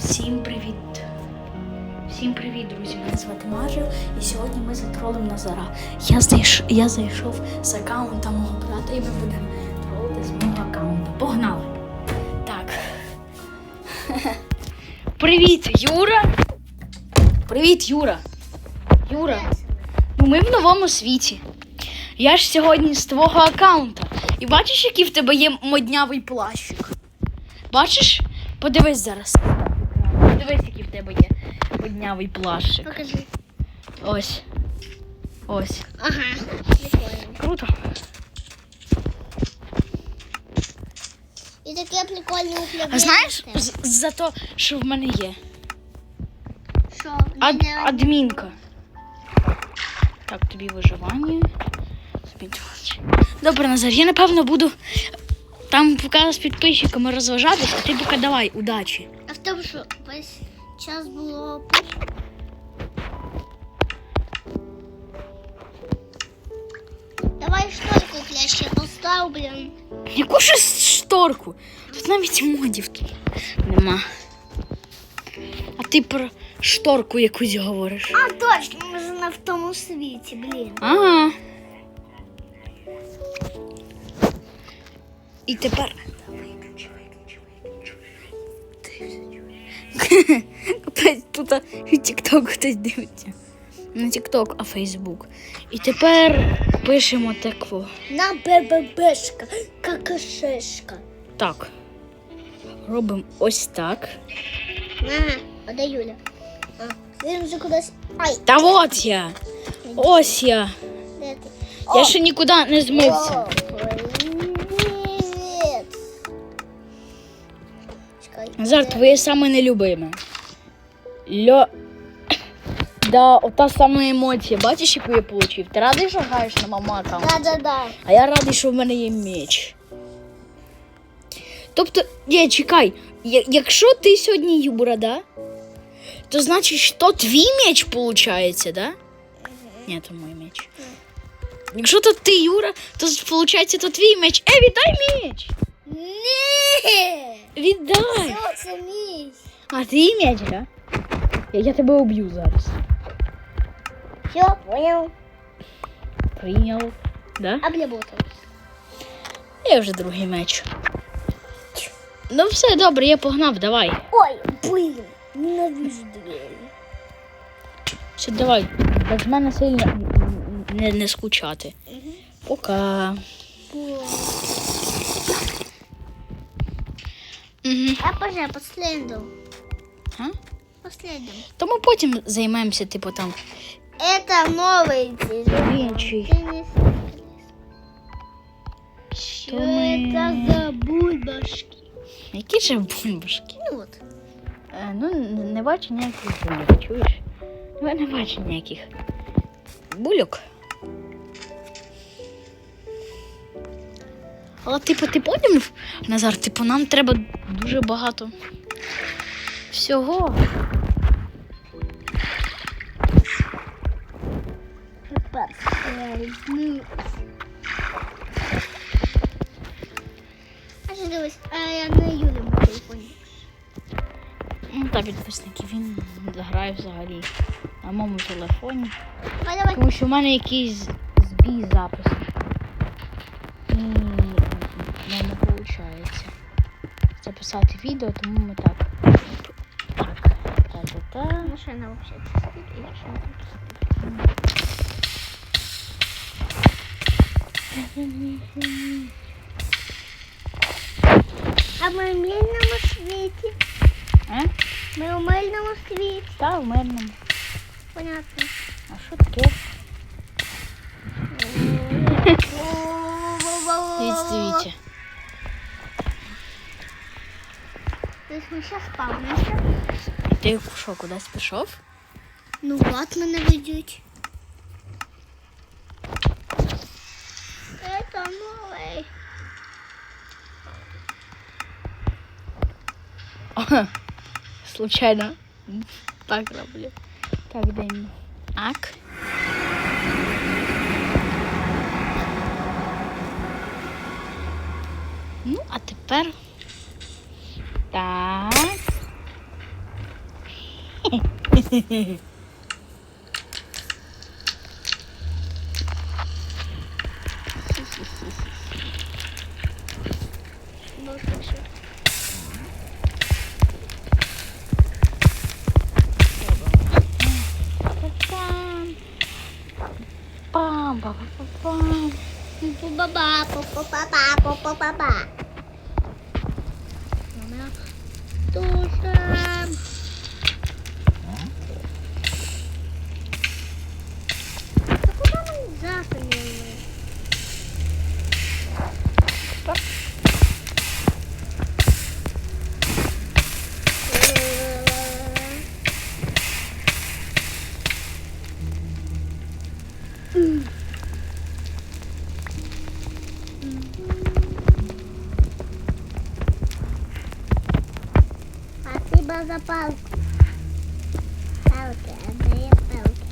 Всім привіт! Всім привіт, друзі! Мене звати Маша, і сьогодні ми затролимо Назара. Я зайшов, я зайшов з аккаунта мого брата і ми будемо тролити з мого аккаунта. Погнали! Так. Привіт, Юра! Привіт, Юра! Юра! Ну ми в новому світі. Я ж сьогодні з твого аккаунта. І бачиш, який в тебе є моднявий плащик? Бачиш? Подивись зараз. Подивись, який в тебе є моднявий плащик. Покажи. Ось. Ось. Ага. Прикольно. Круто. І таке прикольне управління. А знаєш, з- за те, що в мене є. Що? Ад, Мене- адмінка. Так, тобі виживання. Спідвач. Добре, Назар, я напевно буду там поки з підписчиками розважатись, а ти поки давай, удачі. А в тому, що весь час було. Давай штойку пляще постав, блін. Яку ж шторку? Тут навіть модів тут нема. А ти про шторку якусь говориш. А, точно, ми ж не в тому світі, блін. Ага. І тепер. Тут тік-ток хтось дивиться. Не тік-ток, а Фейсбук. І тепер пишемо таку. На БББшка, какашешка. Так. Робимо ось так. Ага, а Юля? А, він вже кудись. Ай, Та от я. Ось я. де ти? Я ще нікуди не змився. Назар, твоє саме нелюбиме. Льо. Да, ота сама емоція. Бачиш, яку я отримав? Ти радий, що граєш на мама аккаунт? Да-да-да. А я радий, що в мене є меч. Тобто, ні, чекай, якщо ти сьогодні Юра, да? То значить, що твій меч виходить, да? Ні, то мій меч. Якщо то ти Юра, то виходить, то твій меч. Е, віддай меч! Ні! Віддай! Що це мій? А меч, да? Я, я тебе уб'ю зараз. Все, понял. Прийняв. Да? Обработал. Я вже другий меч. Ну все, добре, я погнав, давай. Ой, блин, ненавижу двери. Все, давай, без мене сильно не, не скучати. Пока. Угу. А пожалуй, последом. А? Последом. То ми потім займемося, типу там. Это новый телефон. Інший. Ты не слышишь? Что То мы- это за бульбашки? Які ж бульбашки? Ну вот. Е, ну, не, не бачу ніяких бульок, чуєш? Ну, Я не бачу ніяких бульок. Але типу, ти поняв, Назар, типу, нам треба дуже багато всього. А що дивись, а я на Юлі телефоні. Ну, та підписники, він грає взагалі на моєму телефоні. Тому що в мене якийсь збій запису. І записати відео, тому ми так. Так, та-та-та. Машина вообще стоит, и машина. А ми в мильному світі. А? Ми у мильному світі. Та в мирному. Понятно. А що таке? Ми зараз спавнимося. Ти що, кудись пішов? Ну, вот мене ведуть. Это новий. Случайно. Так роблю. Так, дай. Ак. Ну, а тепер. tá? Pam, pam, А Палки, отдає палки.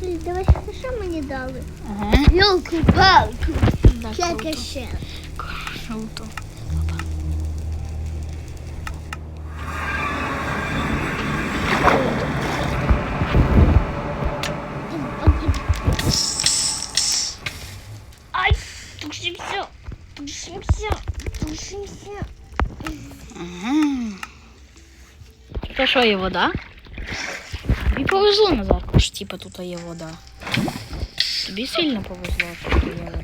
Дивись, Давай що мені дали? Ага. Йолку палку. Чекай Ще круто. ще. Круто. Ай, тушимся, тушимся, тушимся. Ага. Це що є вода? Тобі повезло Назарку, що типа тут є вода. Тобі сильно повезло, що тут є вода.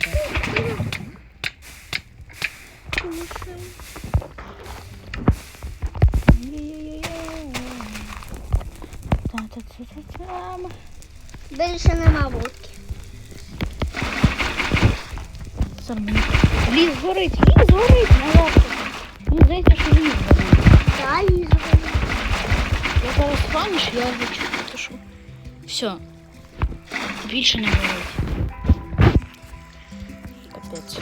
Більше нема водки. Ліс горить, ліс горить, Назарку. Мені здається, що ліс горить. Та їжу. Я зараз фаніш, я хочу потушу. Все. Більше не горить. Капець.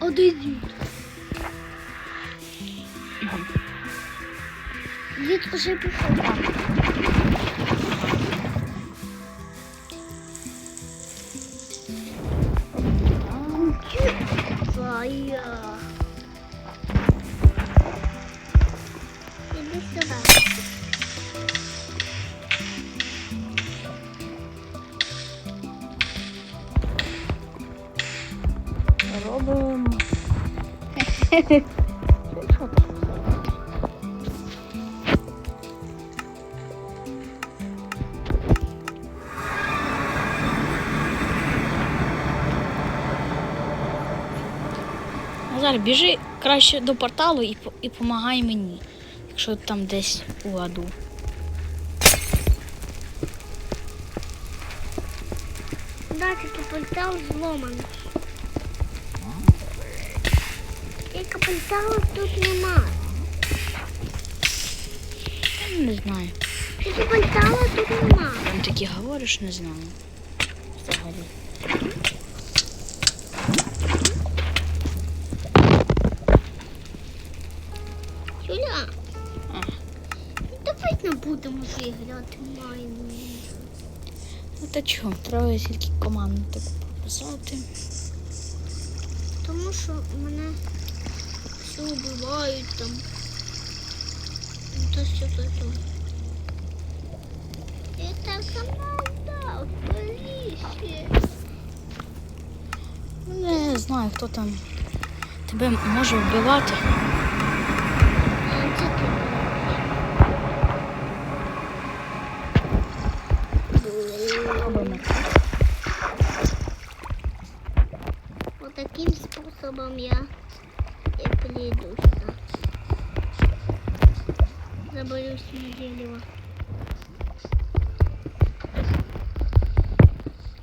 Одійдіть. Дід уже пішов. Твоя. Назар, біжи краще до порталу і, і помагай мені, якщо там десь у аду. Да, тільки портал зломаний. Тільки тут нема. Не знаю. Тільки порталу тут нема. Там такі говориш, не знаю. Взагалі. Юля, А. давай не будемо вже грати майну. Ну та чого, треба тільки команду таку прописати. Тому що мене все вбивають там. Ну, То все то то. Это команда в. Ну, Не знаю, хто там тебе може вбивати. Таким способом я На дерево.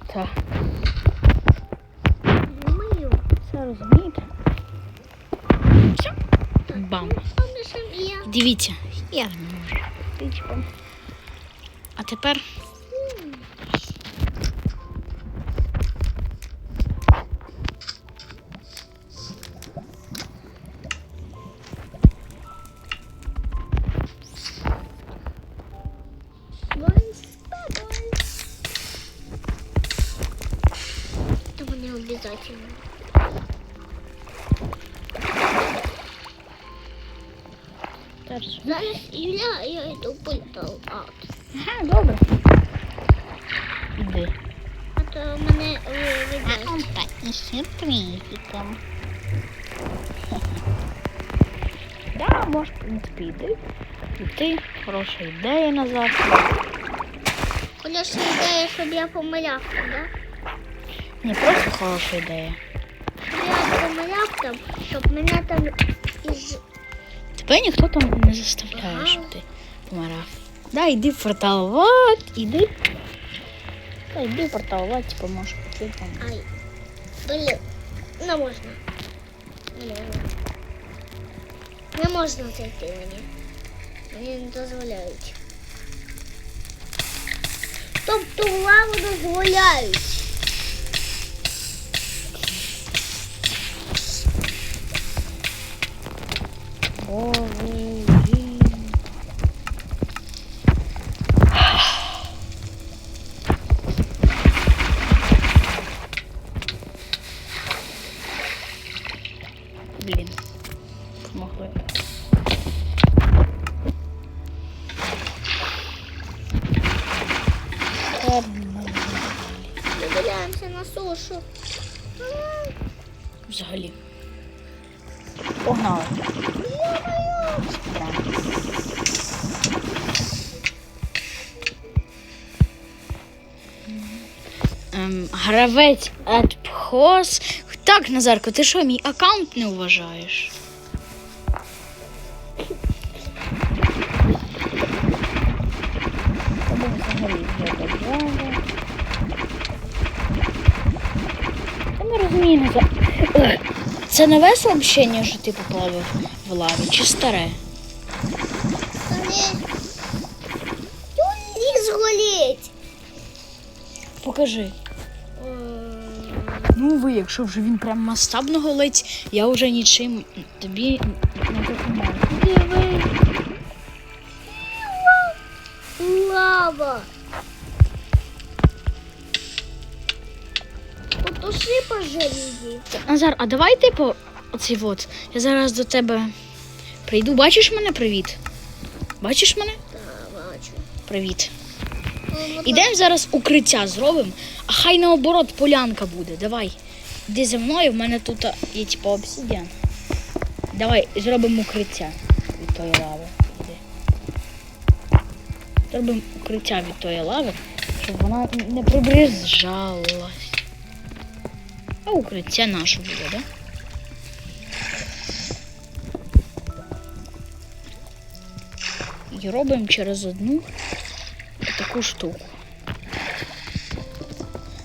Так, Думаю, все розумієте? Все. Бам. Дивіться, я не можу. А тепер Портал аут. Ага, добре. Іди. А то мене виведуть. так, і сюрпризиком. Да, можеш, в принципі, йди. Іти, хороша ідея назад. Хороша ідея, щоб я помиляв там, да? Не просто хороша ідея. Я помиляв там, щоб мене там із... Тебе ніхто там не заставляє, щоб ти помирав. Да, йди в портал, вот, іди. Та йди в портал, вот, типу, можеш піти там. Ай. Блін. Не можна. Не можна. Не можна зайти мені. Мені не дозволяють. Тобто лаву дозволяють. Боже, Виділяємося на сушу. Взагалі. Погнали. Ем, гравець Адпхос. Так, Назарко, ти що, мій аккаунт не вважаєш? Тебе взагалі вже добре. Не розумію, Назар. Ех, Це нове сообщення, що ти поплавив в лаві, чи старе? Старий. Ліс голіть. Покажи. Ну ви, якщо вже він прям масштабно голить, я вже нічим тобі не. Диви. Лава. Потуши пожаліді. Назар, а давай типу оцей от. Я зараз до тебе прийду. Бачиш мене? Привіт. Бачиш мене? Бачу. Привіт. Ідемо. Ідемо зараз укриття зробимо, а хай наоборот полянка буде. Давай. Іди зі мною, в мене тут є типу обсидіан. Давай зробимо укриття від тої лави. Іди. Зробимо укриття від тої лави, щоб вона не приближалась. А укриття наше буде. Да? І робимо через одну таку штуку.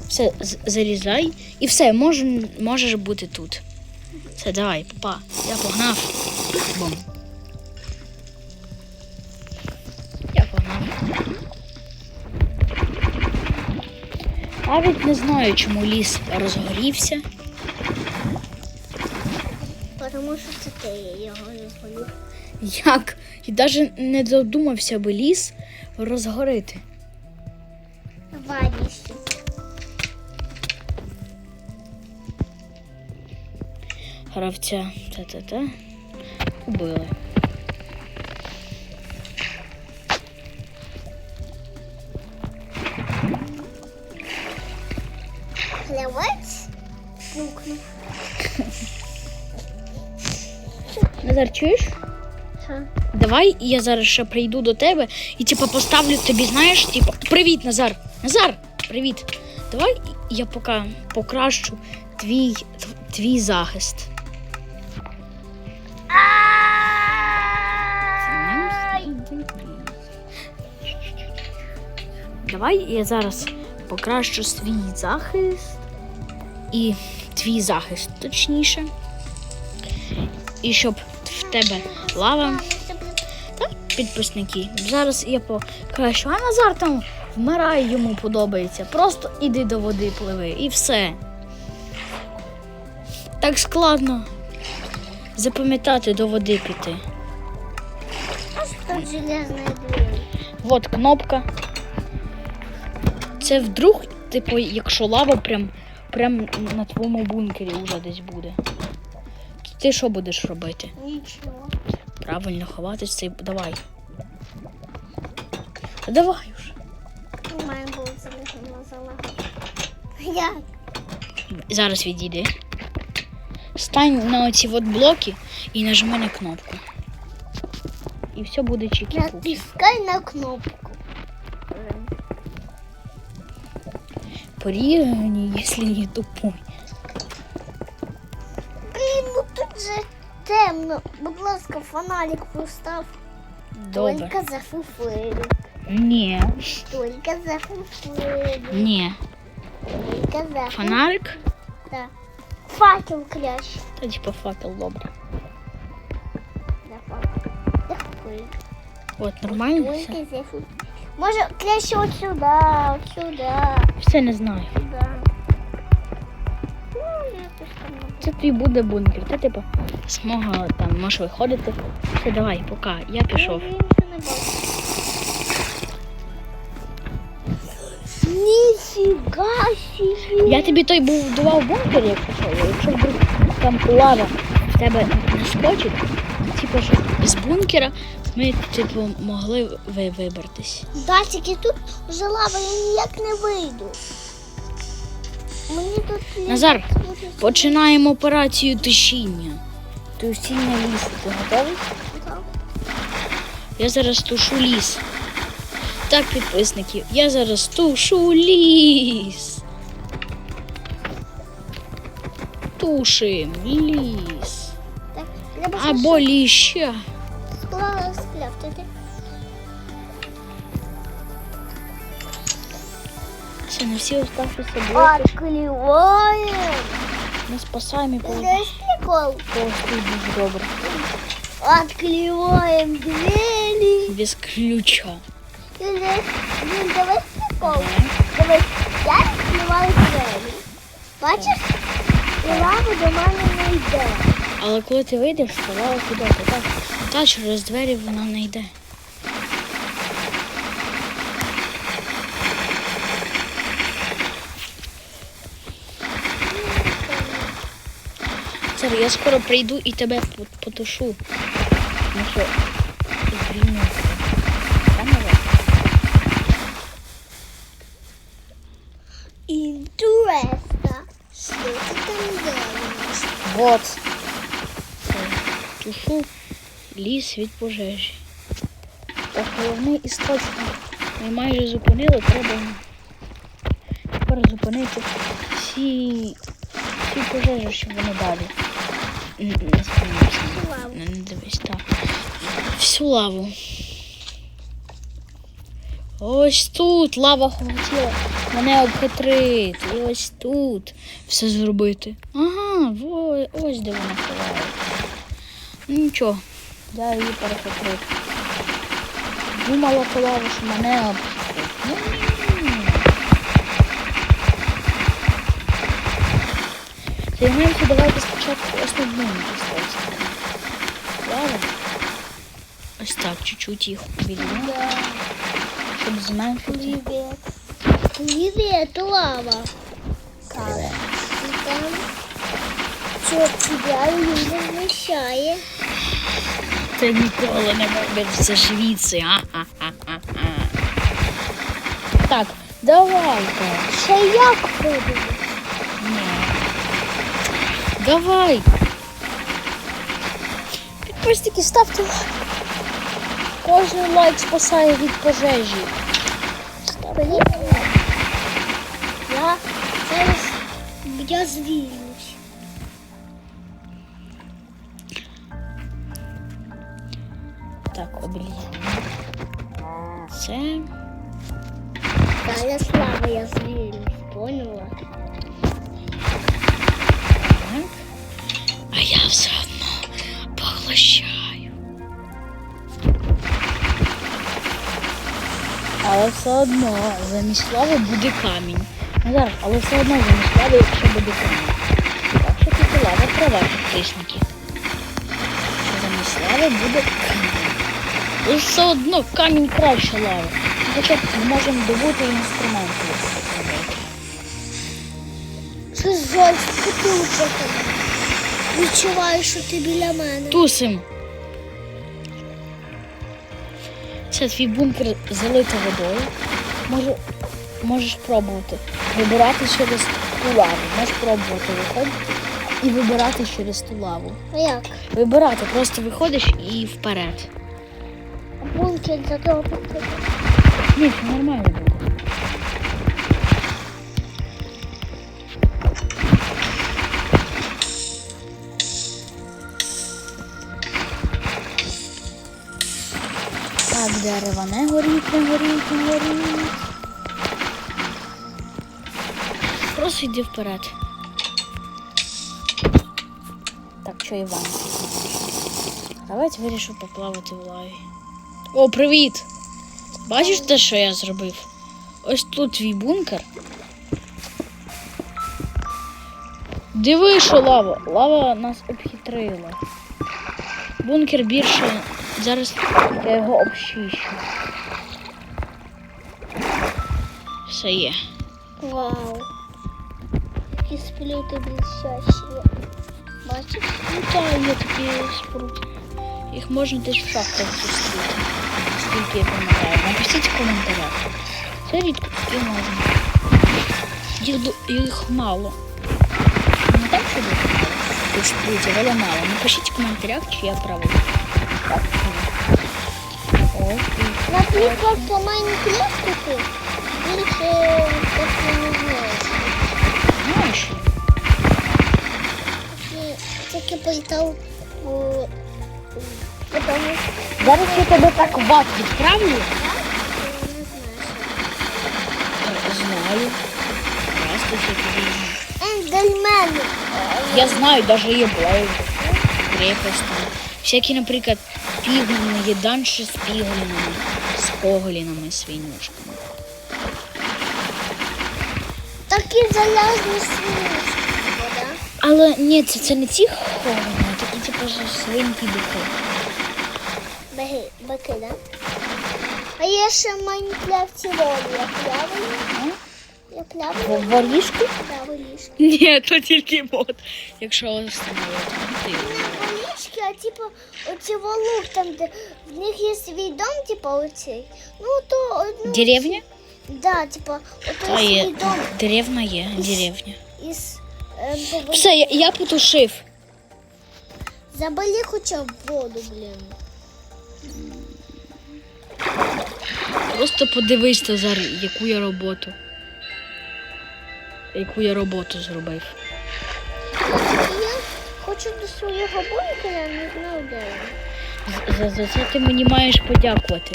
Все, зарізай. І все, мож, можеш бути тут. Все, давай, папа. Я погнав. Бом. Навіть не знаю, чому ліс розгорівся. Тому що це ти його розголів. Як? І навіть не додумався би ліс розгорити. Вадіще. Гравця та-та-та. Убили. Назар, чуєш? Що? Давай я зараз ще прийду до тебе і типу поставлю тобі, знаєш, типу, привіт, Назар. Назар, привіт. Давай я поки покращу твій, твій захист. Давай я зараз покращу свій захист і твій захист точніше. І щоб в тебе лава та підписники. Зараз я покращу, а Назар там вмирає, йому подобається. Просто іди до води пливи і все. Так складно запам'ятати до води піти. А що тут железна дверь? От кнопка. Це вдруг, типу, якщо лава прям, прям на твоєму бункері вже десь буде. Ти що будеш робити? Нічого. Правильно ховатись цей. Давай. Давай уже. У мене було. Як? Зараз відійди. Стань на оці от блоки і нажми на кнопку. І все буде чики-пуки. Натискай на кнопку. Порігані, якщо не тупой. Блін, ну тут же темно. Будь ласка, фонарик постав. Добре. Только за фуфлерик. Ні. Только за фуфлерик. Ні. Только за фу- Фонарик? Да. Факел клящ. Та типа факел добре. Да, факел. Да, фуфлерик. От, нормально все? Только за фу- Може, клящ от сюда, от сюда, Все не знаю. сюда. Ну, якось там. Це твій буде бункер. Ти типа смога там можеш виходити. Все, давай, пока. Я пішов. Я нічого не бачу. Ніфіга собі. Я тобі той був будував бункер, якщо що. Якщо вдруг там лава в тебе наскочить, типу, що з бункера ми, типу, могли ви вибратись. Да, тільки тут вже лава, я ніяк не вийду. Мені тут Назар, починаємо операцію тушіння. Тушіння лісу. Ти готовий? цікаво. Я зараз тушу ліс. Так, підписники, я зараз тушу ліс. Тушим ліс. Так, Або ліща. склала скляфтити. Все, на всі оставшися блоки. Открываем. Ми спасаємо і Здесь положимо прикол. дуже добре. Открываем двери. Без ключа. Здесь, блин, давай прикол. Давай, я відкриваю двері. Бачиш? І лава до мене не йде. Але коли ти вийдеш, то лава куди? Та, Та, через двері вона не йде. Цар, я скоро прийду і тебе потушу. Ну що, ліс від пожежі. Так, головний істочник. Ми майже зупинили, треба тепер зупинити всі, всі пожежі, щоб вони далі. Не, не дивись, так. Всю лаву. Ось тут лава хотіла мене обхитрити. І ось тут все зробити. Ага, ось де вона ховає. Ну нічого, я її перехитрив. Думала лава, що мене ні. Займаємося давайте спочатку основним історією. Лава. Ось так, чуть-чуть їх обійдемо, Да. щоб зменшити. Привет. Привет, лава. И там что тебя не вмещает. Ти ніколи не виберешся звідси. Так, давайте. Ще як прийду? Ні. Давай. Підписники, ставте лайк. Кожен лайк спасає від пожежі. Привет. Я зараз я звільнюсь. Так, обрізаємо. Це. Та я слава, я звільнюсь, поняла? Так. А я все одно поглощаю. Але все одно замість лави буде камінь. Ну зараз, але все одно замість лави ще буде камінь. Так що тут лава права підписники. Замість лави буде камінь. І все одно камінь краще лави. Ну, Хоча б можемо добути інструменти. зробити. Щось жорстко тут. Відчуваю, що ти біля мене. Тусим. Дивися, твій бункер залитий водою. Може, можеш пробувати вибирати через ту лаву. Можеш пробувати виходити і вибирати через ту лаву. А як? Вибирати, просто виходиш і вперед. Бункер затопити. Ні, нормально буде. Так, дерева не горіть, не горіть, не горіть. Просто йди вперед. Так, що Іван? Давайте вирішу поплавати в лаві. О, привіт! Бачиш те, що я зробив? Ось тут твій бункер. Диви, що лава. Лава нас обхитрила. Бункер більше. Зараз я його обчищу. Все є. Вау. Які спліти блестящі. Бачиш? Ну так, є такі споруди. Їх можна десь в шахтах зустріти. Скільки я пам'ятаю. Напишіть в коментарях. Це рідко такі можна. Їх, ду- їх мало. Не так, що дуже мало. Тут шприці, але мало. Напишіть в коментарях, чи я правий. Так. Ось. і- Наприклад, по Майнкрафту більше так не знаю. Знаєш? І Тільки полетав у... Потому Зараз я тебе так в ад відправлю. знаю. Ендельмен. Я знаю, даже є блейд. Крепость. Всякі, наприклад, пігліни, є данші з піглінами, з поглінами, свинюшками. Такі залязні свиночки, да? Але ні, це, це не ці хогліни, а такі типу ж свинки бики. Беги, бики, да? А є ще в Майнкрафті волі. Я плаваю. Я плаваю. Воріжки? Да, волішки. Ні, то тільки мод. Якщо встановити. Не волішки, а типу оці волух, там, де в них є свій дом, типу оцей. Ну, то одну... Деревня? Да, типу, ото Та є. свій дом Деревна є, деревня. із... Е, бо- Все, я, я потушив. Забали хоча б воду, блін. Просто подивись Тазар, яку я роботу. Яку я роботу зробив. Я хочу до свого бункера, не знаю де. За, за це ти мені маєш подякувати.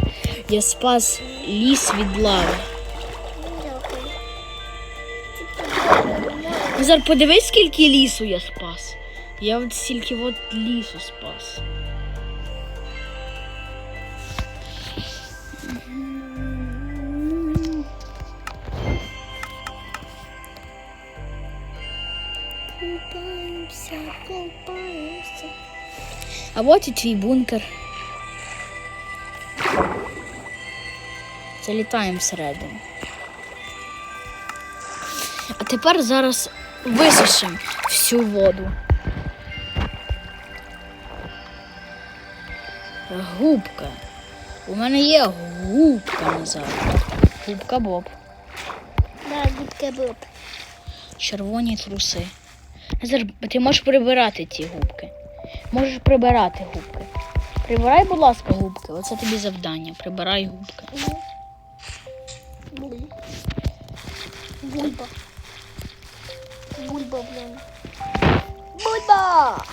Я спас ліс від лави. Дякую. Типу, подивись, скільки лісу я спас. Я от стільки от лісу спас. Купаємося, купаємося. А от і твій бункер. Залітаємо всередину. А тепер зараз висушимо всю воду. Губка. У мене є губка назад. Губка Боб. Да, дітки боб. Червоні труси. Ти можеш прибирати ці губки. Можеш прибирати губки. Прибирай, будь ласка, губки. Оце тобі завдання. Прибирай губки. Бульба. Бульба, блін. Бульба!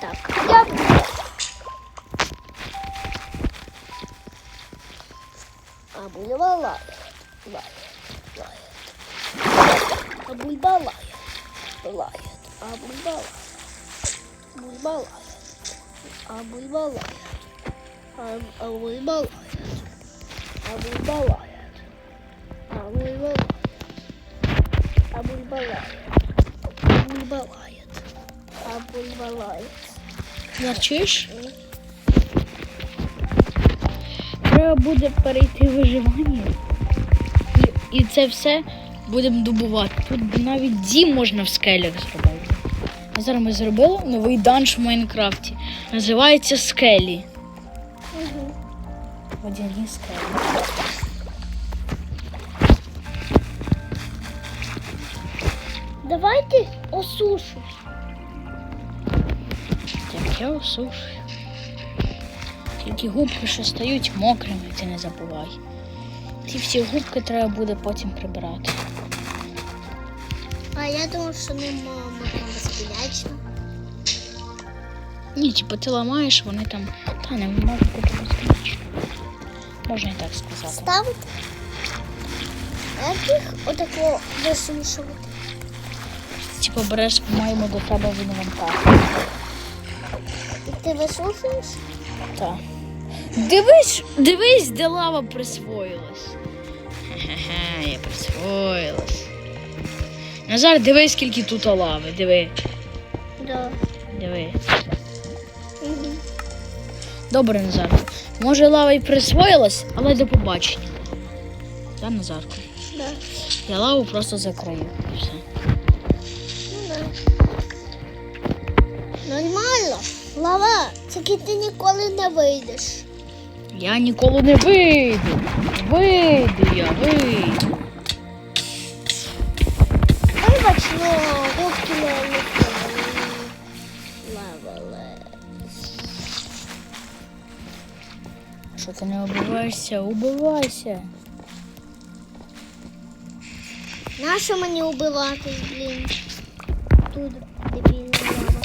Так, я А бульба лает, лает, лает. А бульба лает, лает. А бульба лает. Бульба лает. А бульба лает. А, а бульба лает. А бульба лает. А бульба лает. А бульба лает. А бульба лает. А. Треба буде перейти виживання. І це все будемо добувати. Тут навіть дім можна в скелях зробити. А зараз ми зробили новий данж в Майнкрафті. Називається скелі. Угу. Водяні скелі. Давайте осушу. Так, я осушую. Тільки губки, що стають мокрими, ти не забувай. Ці всі губки треба буде потім прибирати. А я думав, що не можна безкінечно. Ні, типу ти ламаєш, вони там. Та не можуть бути безкінечно. Можна і так сказати. Ставити. А їх отако висушувати? Типу береш, по-моєму, до тебе в інвентар. І ти висушуєш? Так. Дивись, дивись, де лава присвоїлась. Хе-хе, я присвоїлась. Назар, дивись, скільки тут лави. Диви, Да. диви. Угу. Добре, Назар. Може, лава і присвоїлась, але до побачення. Так, Назарко. Да. Я лаву просто закрию. І все. Ну да. Нормально. Лава, тільки ти ніколи не вийдеш. Я ніколи не вийду. Вийду я, вийду. Що ти не убиваєшся? Убивайся. Нащо мені убиватись, блін? Тут дебільна лава.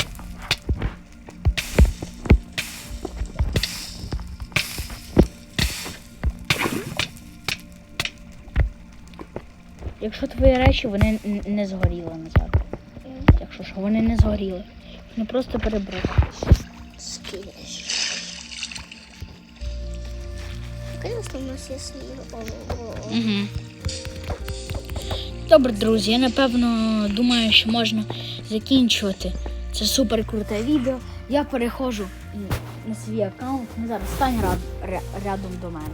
Якщо твої речі вони не згоріли, Назар. Якщо що, вони не згоріли. Вони просто перебрухалися. Конечно, у нас є голови. Угу. Добре, друзі, я напевно думаю, що можна закінчувати це супер круте відео. Я переходжу на свій аккаунт. Назар, стань рад, рядом до мене.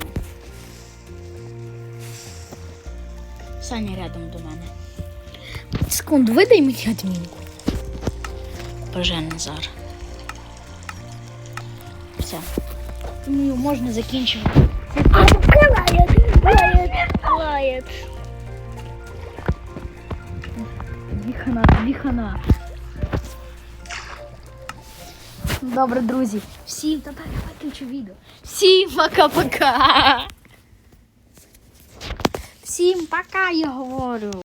Стань рядом до мене. Секунду, видай мені адмінку. Боже, Назар. Все. Думаю, можна закінчувати. Лает, лает, лает. Тобі хана, тобі хана. Добре, друзі. Всім та так, я виключу відео. Всім пока-пока. Всім пока, я говорю.